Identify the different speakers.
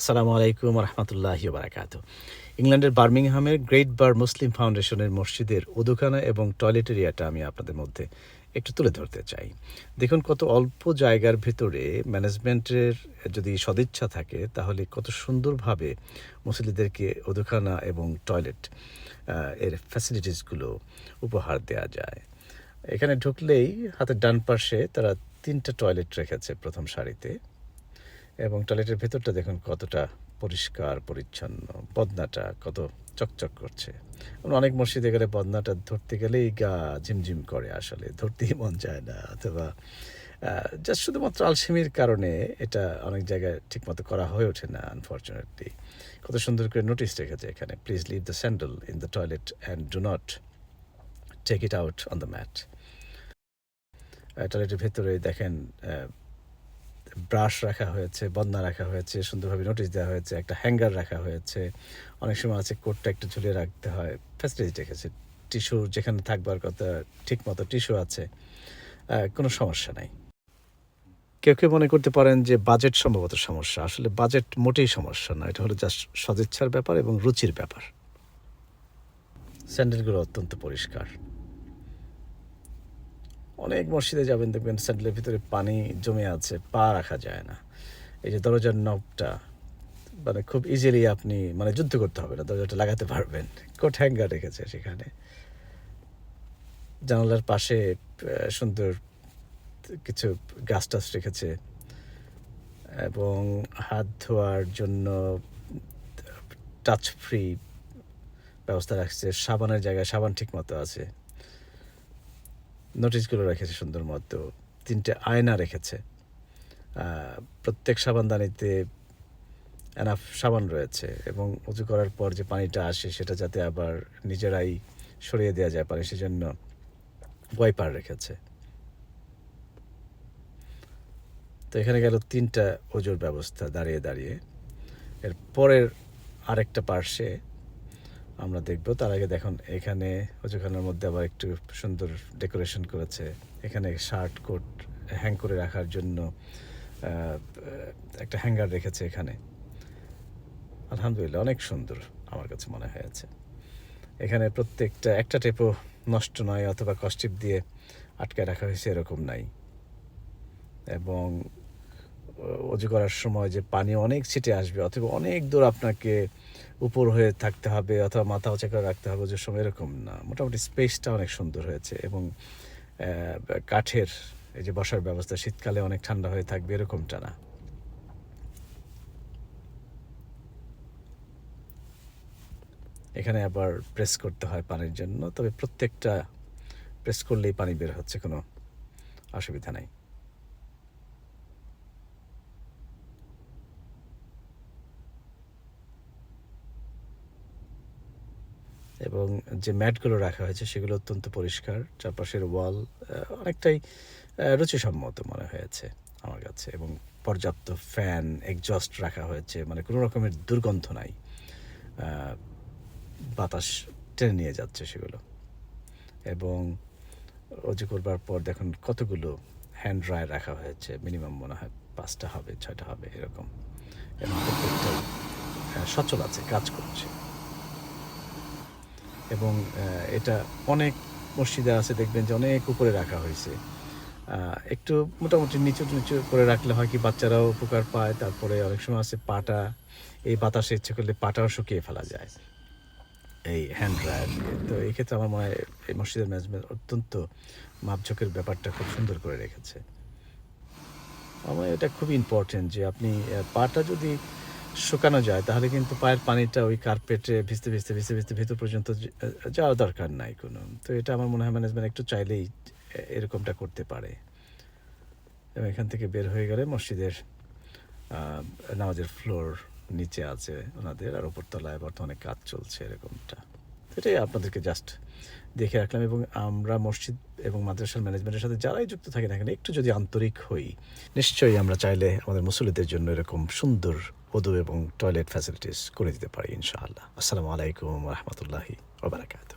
Speaker 1: আসসালামু আলাইকুম রহমতুল্লাহি বারাকাত ইংল্যান্ডের বার্মিংহামের গ্রেট বার মুসলিম ফাউন্ডেশনের মসজিদের ওদুখানা এবং টয়লেট এরিয়াটা আমি আপনাদের মধ্যে একটু তুলে ধরতে চাই। দেখুন কত অল্প জায়গার ভেতরে ম্যানেজমেন্টের যদি সদিচ্ছা থাকে, তাহলে কত সুন্দরভাবে মুসলিদেরকে ওদুখানা এবং টয়লেট এর ফ্যাসিলিটিসগুলো উপহার দেওয়া যায়। এখানে ঢুকলেই হাতের ডান পাশে তারা তিনটা টয়লেট রেখেছে প্রথম সারিতে। এবং টয়লেটের ভেতরটা দেখুন কতটা পরিষ্কার, পরিচ্ছন্ন। বদনাটা কত চকচক করছে। অনেক মসজিদে গেলে বদনাটা ধরতে গেলেই গা ঝিমঝিম করে আসলে, ধরতেই মন চায় না অথবা জাস্ট শুধুমাত্র আলসেমির কারণে এটা অনেক জায়গায় ঠিকমতো করা হয়ে ওঠে না আনফর্চুনেটলি কত সুন্দর করে নোটিশ রেখেছে এখানে please leave the sandal in the toilet and do not take it out on the mat টয়লেটের ভেতরে দেখেন ব্রাশ রাখা হয়েছে, বন্যা রাখা হয়েছে, সুন্দরভাবে নোটিশ দেওয়া হয়েছে, একটা হ্যাঙ্গার রাখা হয়েছে। অনেক সময় আছে কোটটা একটু ঝুলিয়ে রাখতে হয় ফ্যাসিলিটি রেখেছে। টিস্যু যেখানে থাকবার কথা ঠিক মতো টিস্যু আছে কোনো সমস্যা নাই। কেউ কেউ মনে করতে পারেন যে বাজেট সম্ভবত সমস্যা, আসলে বাজেট মোটেই সমস্যা না, এটা হলো জাস্ট সদিচ্ছার ব্যাপার এবং রুচির ব্যাপার। স্যান্ডেলগুলো অত্যন্ত পরিষ্কার। অনেক মসজিদে যাবেন, দেখবেন স্যান্ডেলের ভিতরে পানি জমে আছে, পা রাখা যায় না। এই যে দরজার নবটা মানে খুব ইজিলি আপনি মানে যুদ্ধ করতে হবে না, দরজাটা লাগাতে পারবেন। কোট হ্যাঙ্গার রেখেছে সেখানে। জানালার পাশে সুন্দর কিছু গাছ টাছ রেখেছে এবং হাত ধোয়ার জন্য টাচ ফ্রি ব্যবস্থা রাখছে। সাবানের জায়গায় সাবান ঠিক মতো আছে। নোটিশগুলো রেখেছে সুন্দর মতো। তিনটে আয়না রেখেছে। প্রত্যেক সাবানদানিতে এনাফ সাবান রয়েছে এবং উঁচু করার পর যে পানিটা আসে সেটা যাতে আবার নিজেরাই সরিয়ে দেওয়া যায় পানি, সেজন্য ওয়াইপার রেখেছে। তো এখানে গেল তিনটা ওজোর ব্যবস্থা দাঁড়িয়ে দাঁড়িয়ে। এর পরের আরেকটা পার্শ্বে আমরা দেখব। তার আগে দেখুন, এখানে অজুখানার মধ্যে আবার একটু সুন্দর ডেকোরেশন করেছে। এখানে শার্ট কোট হ্যাং করে রাখার জন্য একটা হ্যাঙ্গার রেখেছে এখানে। আলহামদুলিল্লাহ, অনেক সুন্দর আমার কাছে মনে হয়েছে। এখানে প্রত্যেকটা, একটা টেপও নষ্ট নয় অথবা কস্টিপ দিয়ে আটকে রাখা হয়েছে, এরকম নাই। এবং অজু করার সময় যে পানি অনেক ছিটে আসবে, অথবা অনেক দূর আপনাকে উপর হয়ে থাকতে হবে অথবা মাথা উঁচা করে রাখতে হবে অজুর সময় এরকম না। মোটামুটি স্পেসটা অনেক সুন্দর হয়েছে এবং কাঠের এই যে বসার ব্যবস্থা, শীতকালে অনেক ঠান্ডা হয়ে থাকবে, এরকমটা না। এখানে আবার প্রেস করতে হয় পানির জন্য, তবে প্রত্যেকটা প্রেস করলেই পানি বের হচ্ছে, কোনো অসুবিধা নাই। এবং যে ম্যাটগুলো রাখা হয়েছে সেগুলো অত্যন্ত পরিষ্কার। চারপাশের ওয়াল অনেকটাই রুচিসম্মত মনে হয়েছে আমার কাছে এবং পর্যাপ্ত ফ্যান এক্সজস্ট রাখা হয়েছে মানে কোনো রকমের দুর্গন্ধ নাই। বাতাস টেনে নিয়ে যাচ্ছে সেগুলো। এবং অজু করবার পর দেখুন কতগুলো হ্যান্ড ড্রায়ার রাখা হয়েছে মিনিমাম মনে হয় পাঁচটা হবে, ছয়টা হবে, এরকম। এবং সচল আছে, কাজ করছে। এবং এটা অনেক মসজিদে আছে, দেখবেন যে অনেক উপরে রাখা হয়েছে। একটু মোটামুটি নিচু নিচু করে রাখলে হয় কি, বাচ্চারাও উপকার পায়, তারপরে অনেক সময় আছে পাটা, এই বাতাসে ইচ্ছে করলে পাটাও শুকিয়ে ফেলা যায়। এই হ্যান্ড ড্রায়ার দিয়ে। তো এই ক্ষেত্রে আমার মনে হয় এই মসজিদের ম্যানেজমেন্ট অত্যন্ত মাপঝোঁকের ব্যাপারটা খুব সুন্দর করে রেখেছে। আমার এটা খুবই ইম্পর্টেন্ট যে আপনি পাটা যদি শুকানো যায়, তাহলে কিন্তু পায়ের পানিটা ওই কার্পেটে ভিজতে ভিজতে ভিজতে ভিজতে ভেতর পর্যন্ত যাওয়ার দরকার নাই কোনো। তো এটা আমার মনে হয় ম্যানেজমেন্ট একটু চাইলেই এরকমটা করতে পারে। এবং এখান থেকে বের হয়ে গেলে মসজিদের নামাজের ফ্লোর নিচে আছে ওনাদের, আর উপরতলায় বর্তমানে কাজ চলছে এরকমটা। এটাই আপনাদেরকে জাস্ট দেখে রাখলাম। এবং আমরা মসজিদ এবং মাদ্রাসার ম্যানেজমেন্টের সাথে যারাই যুক্ত থাকি না কেন, একটু যদি আন্তরিক হই, নিশ্চয়ই আমরা চাইলে আমাদের মুসলিদের জন্য এরকম সুন্দর ওদু এবং টয়লেট ফ্যাসিলিটিস করে দিতে পারি ইনশাআল্লাহ। আসসালামু আলাইকুম রহমতুল্লাহি ওবরাকাতু